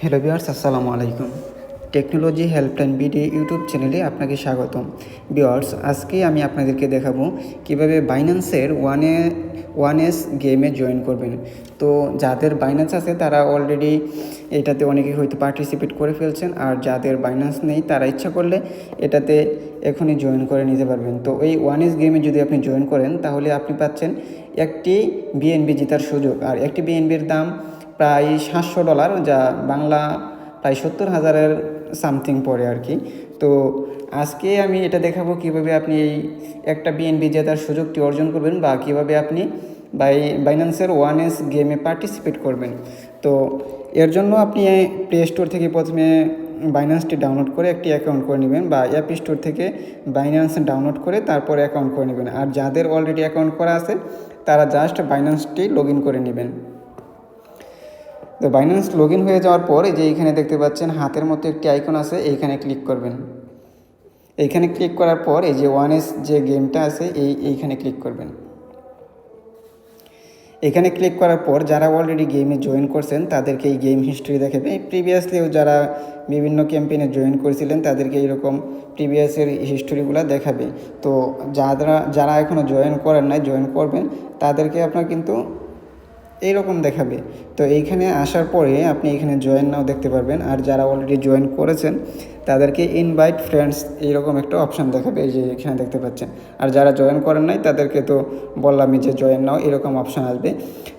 Hello বিয়ার্স আসসালামু আলাইকুম। Technology helpline BD YouTube চ্যানেলে আপনাকে স্বাগতম। বিয়ার্স আজকে আমি আপনাদেরকে দেখাবো কীভাবে বাইন্যান্সের ওয়ানে ওয়ান এস গেমে জয়েন করবেন। তো যাদের বাইন্যান্স আছে, তারা অলরেডি এটাতে অনেকে হয়তো পার্টিসিপেট করে ফেলছেন, আর যাদের বাইন্যান্স নেই, তারা ইচ্ছা করলে এটাতে এখনই জয়েন করে নিতে পারবেন। তো এই ওয়ান এস গেমে যদি আপনি জয়েন করেন, তাহলে আপনি পাচ্ছেন একটি বিএনবি জেতার সুযোগ। আর একটি বিএনবির দাম প্রায় সাতশো ডলার, যা বাংলা প্রায় সত্তর হাজারের সামথিং পড়ে আর কি। তো আজকে আমি এটা দেখাবো কীভাবে আপনি এই একটা বিএনবি জেতার সুযোগটি অর্জন করবেন বা কীভাবে আপনি বাই বাইন্যান্সের ওয়ান এস গেমে পার্টিসিপেট করবেন। তো এর জন্য আপনি প্লে স্টোর থেকে প্রথমে বাইন্যান্সটি ডাউনলোড করে একটি অ্যাকাউন্ট করে নেবেন বা অ্যাপ স্টোর থেকে বাইন্যান্স ডাউনলোড করে তারপর অ্যাকাউন্ট করে নেবেন। আর যাদের অলরেডি অ্যাকাউন্ট করা আছে, তারা জাস্ট বাইন্যান্সটি লগ ইন করে নেবেন। তো বাইন্যান্স লগ হয়ে যাওয়ার পর এই যে এইখানে দেখতে পাচ্ছেন, হাতের মতো একটি আইকন আছে, এইখানে ক্লিক করবেন। এইখানে ক্লিক করার পর এই যে ওয়ান এস যে গেমটা আছে, এই এইখানে ক্লিক করবেন। এখানে ক্লিক করার পর যারা অলরেডি গেমে জয়েন করছেন, তাদেরকে এই গেম হিস্ট্রি দেখাবে। প্রিভিয়াসলিও যারা বিভিন্ন ক্যাম্পেইনে জয়েন করেছিলেন, তাদেরকে এরকম প্রিভিয়াসের হিস্টোরিগুলো দেখাবে। তো যারা যারা এখনও জয়েন করেন নাই জয়েন করবেন, তাদেরকে আপনার কিন্তু এইরকম দেখাবে। তো এইখানে আসার পরে আপনি এখানে জয়েন নাও দেখতে পারবেন। আর যারা অলরেডি জয়েন করেছেন, তাদেরকে ইনভাইট ফ্রেন্ডস এইরকম একটা অপশান দেখাবে এই যে এখানে দেখতে পাচ্ছেন। আর যারা জয়েন করেন নাই, তাদেরকে তো বললামই যে জয়েন নাও, এরকম অপশান আসবে।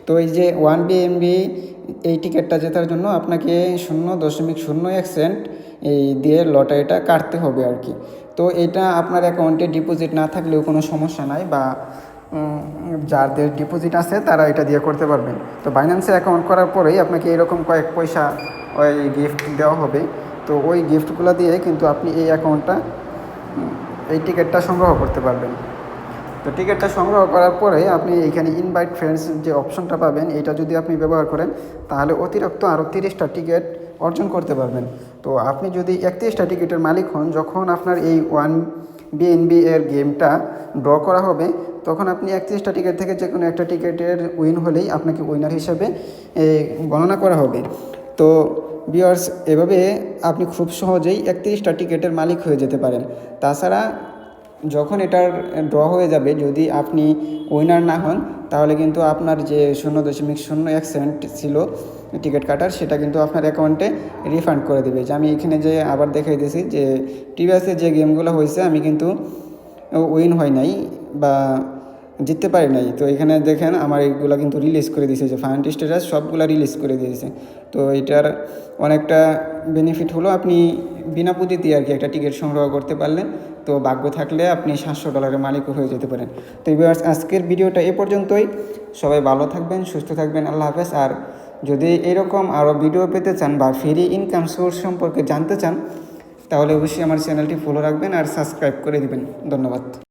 তো এই যে ওয়ান বিএমবি এই টিকিটটা জেতার জন্য আপনাকে শূন্য দশমিক শূন্য এক সেন্ট এই দিয়ে লটারিটা কাটতে হবে আর কি। তো এটা আপনার অ্যাকাউন্টে ডিপোজিট না থাকলেও কোনো সমস্যা নাই বা যাদের ডিপোজিট আছে, তারা এটা দিয়ে করতে পারবেন। তো বাইন্যান্সে অ্যাকাউন্ট করার পরেই আপনাকে এরকম কয়েক পয়সা ওই গিফট দেওয়া হবে। তো ওই গিফটগুলো দিয়ে কিন্তু আপনি এই অ্যাকাউন্টটা এই টিকিটটা সংগ্রহ করতে পারবেন। তো টিকিটটা সংগ্রহ করার পরে আপনি এখানে ইনভাইট ফ্রেন্ডস যে অপশনটা পাবেন, এটা যদি আপনি ব্যবহার করেন, তাহলে অতিরিক্ত আরও তিরিশটা টিকিট অর্জন করতে পারবেন। তো আপনি যদি একত্রিশটা টিকিটের মালিক হন, যখন আপনার এই ওয়ান বিএনবি এর গেমটা ড্র করা হবে তখন আপনি একত্রিশটা টিকিট থেকে যে কোনো একটা টিকিটের উইন হলেই আপনাকে উইনার হিসেবে গণনা করা হবে। তো বিয়ার্স এভাবে আপনি খুব সহজেই একত্রিশটা টিকিটের মালিক হয়ে যেতে পারেন। তাছাড়া যখন এটার ড্র হয়ে যাবে, যদি আপনি উইনার না হন, তাহলে কিন্তু আপনার যে শূন্য দশমিক শূন্য এক সেন্ট ছিল টিকিট কাটার, সেটা কিন্তু আপনার অ্যাকাউন্টে রিফান্ড করে দেবে। যে আমি এখানে যে আবার দেখাই দিয়েছি যে টিভিএসে যে গেমগুলো হয়েছে, আমি কিন্তু উইন হয় নাই বা জিততে পারি নাই। তো এখানে দেখেন আমার এইগুলো কিন্তু রিলিজ করে দিয়েছে, যে ফাইন স্ট্যাটাস সবগুলো রিলিজ করে দিয়েছে। তো এটার অনেকটা বেনিফিট হলো আপনি বিনা পুঁজিতে আর কি একটা টিকিট সংগ্রহ করতে পারলেন। তো ভাগ্য থাকলে আপনি সাতশো ডলারের মালিকও হয়ে যেতে পারেন। তো এবার আজকের ভিডিওটা এ পর্যন্তই। সবাই ভালো থাকবেন, সুস্থ থাকবেন, আল্লাহ হাফেজ। আর যদি এরকম আরও ভিডিও পেতে চান বা ফ্রি ইনকাম সোর্স সম্পর্কে জানতে চান, তাহলে অবশ্যই আমার চ্যানেলটি ফলো রাখবেন আর সাবস্ক্রাইব করে দিবেন। ধন্যবাদ।